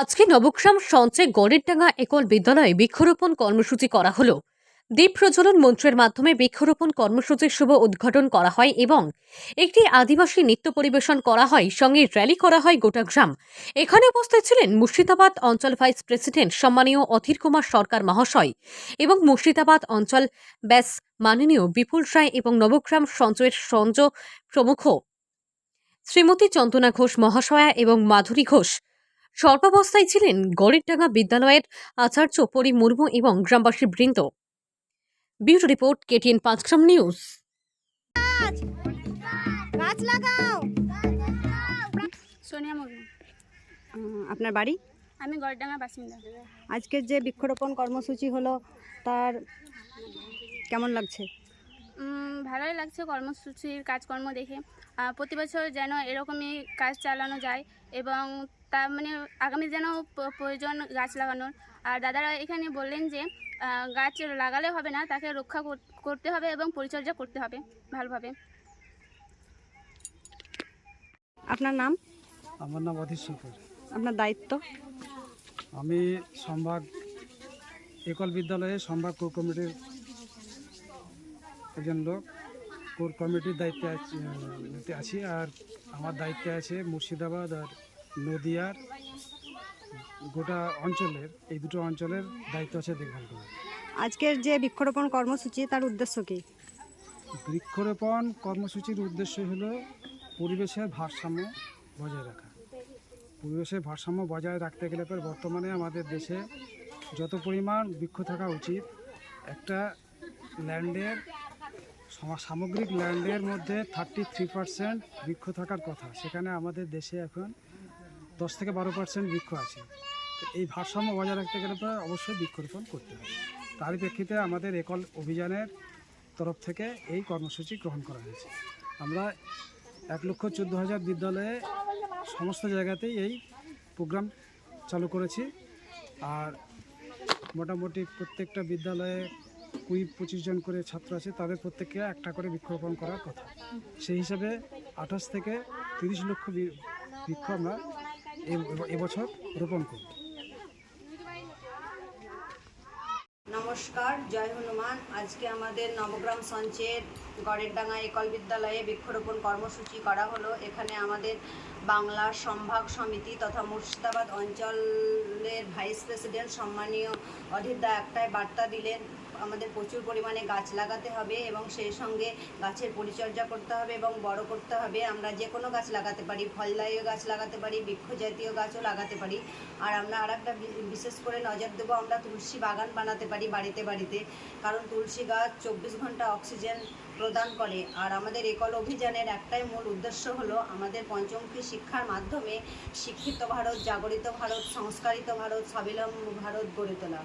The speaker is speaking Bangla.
আজকে নবগ্রাম সঞ্চয় গড়েরডাঙ্গা একল বিদ্যালয়ে বৃক্ষরোপণ কর্মসূচি করা হলো। দ্বীপ প্রজ্বলন মন্ত্রের মাধ্যমে বৃক্ষরোপণ কর্মসূচির শুভ উদ্ঘাটন করা হয় এবং একটি আদিবাসী নৃত্য পরিবেশন করা হয়, সঙ্গে র্যালি করা হয় গোটা গ্রাম। এখানে উপস্থিত ছিলেন মুর্শিদাবাদ অঞ্চল ভাইস প্রেসিডেন্ট সম্মানীয় অধীর কুমার সরকার মহাশয় এবং মুর্শিদাবাদ অঞ্চল ব্যাস মাননীয় বিপুল রায় এবং নবগ্রাম সঞ্চয়ের সঞ্জ প্রমুখ শ্রীমতী চন্দনা ঘোষ মহাশয়া এবং মাধুরী ঘোষ। সর্বাবস্থায় ছিলেন গড়েরডাঙ্গা বিদ্যালয়ের আচার্য পরি মুর্মু এবং গ্রামবাসী বৃন্দ। Bureau report KTN Panchgram news. গাছ লাগাও। সোনিয়া মুর্মু। আপনার বাড়ি? আমি গড়ডাঙ্গার বাসিন্দা। আজকের যে বৃক্ষরোপণ কর্মসূচি হলো তার কেমন লাগছে? ভালোই লাগছে কর্মসূচির কাজকর্ম দেখে। প্রতি বছর যেন এরকমই কাজ চালানো যায় এবং তা মানে আগামী যেন প্রয়োজন গাছ লাগানোর। আর দাদারা এখানে বললেন যে গাছ লাগালে হবে না তাকে রক্ষা করতে হবে এবং পরিচর্যা করতে হবে ভালোভাবে। আপনার নাম? আমার নাম অধীর শেখর আপনার দায়িত্ব? আমি সম্ভাগ একল বিদ্যালয়ে সম্ভাগ কোর কমিটির একজন লোক। কোর কমিটির দায়িত্বে আছি আর আমার দায়িত্বে আছে মুর্শিদাবাদ আর নদিয়ার গোটা অঞ্চলের এই দুটো অঞ্চলের দায়িত্ব আছে দেখভাল করা আজকের যে বৃক্ষরোপণ কর্মসূচি তার উদ্দেশ্য কি? বৃক্ষরোপণ কর্মসূচির উদ্দেশ্য হলো পরিবেশের ভারসাম্য বজায় রাখা। পরিবেশের ভারসাম্য বজায় রাখতে গেলে পর বর্তমানে আমাদের দেশে যত পরিমাণ বৃক্ষ থাকা উচিত একটা ল্যান্ডের সামগ্রিক ল্যান্ডের মধ্যে থার্টি থ্রি পার্সেন্ট বৃক্ষ থাকার কথা। সেখানে আমাদের দেশে এখন দশ থেকে বারো পার্সেন্ট বৃক্ষ আছে। তো এই ভারসাম্য বজায় রাখতে গেলে পর অবশ্যই বৃক্ষরোপণ করতে হবে। তার প্রেক্ষিতে আমাদের একল অভিযানের তরফ থেকে এই কর্মসূচি গ্রহণ করা হয়েছে। আমরা এক লক্ষ চোদ্দ হাজার বিদ্যালয়ে সমস্ত জায়গাতেই এই প্রোগ্রাম চালু করেছি। আর মোটামুটি প্রত্যেকটা বিদ্যালয়ে কুড়ি পঁচিশ জন করে ছাত্র আছে, তাদের প্রত্যেককে একটা করে বৃক্ষরোপণ করার কথা। সেই হিসাবে আঠাশ থেকে তিরিশ লক্ষ বৃক্ষ আমরা এবছর রোপণ করব। নমস্কার, জয় হনুমান। আজকে আমাদের নবগ্রাম সঞ্চয়ের গড়েরডাঙ্গা একল বিদ্যালয়ে বৃক্ষরোপণ কর্মসূচি করা হলো। এখানে আমাদের বাংলার সম্ভাগ সমিতি তথা মুর্শিদাবাদ অঞ্চলের ভাইস প্রেসিডেন্ট সম্মানীয় অধীরদা একটাই বার্তা দিলেন। আমাদের প্রচুর পরিমাণে গাছ লাগাতে হবে এবং সেই সঙ্গে গাছের পরিচর্যা করতে হবে এবং বড় করতে হবে। আমরা যে কোনো গাছ লাগাতে পারি ফলদায়ী গাছ লাগাতে পারি বৃক্ষ জাতীয় গাছও লাগাতে পারি। আর আমরা আর একটা বিশেষ করে নজর দেবো, আমরা তুলসী বাগান বানাতে পারি বাড়িতে বাড়িতে। কারণ তুলসী গাছ চব্বিশ ঘণ্টা অক্সিজেন প্রদান করে। আর আমাদের একল অভিযানের একটাই মূল উদ্দেশ্য হলো আমাদের পঞ্চমুখী শিক্ষার মাধ্যমে শিক্ষিত ভারত, জাগরিত ভারত, সংস্কারিত ভারত, স্বাবলম্বী ভারত গড়ে তোলা।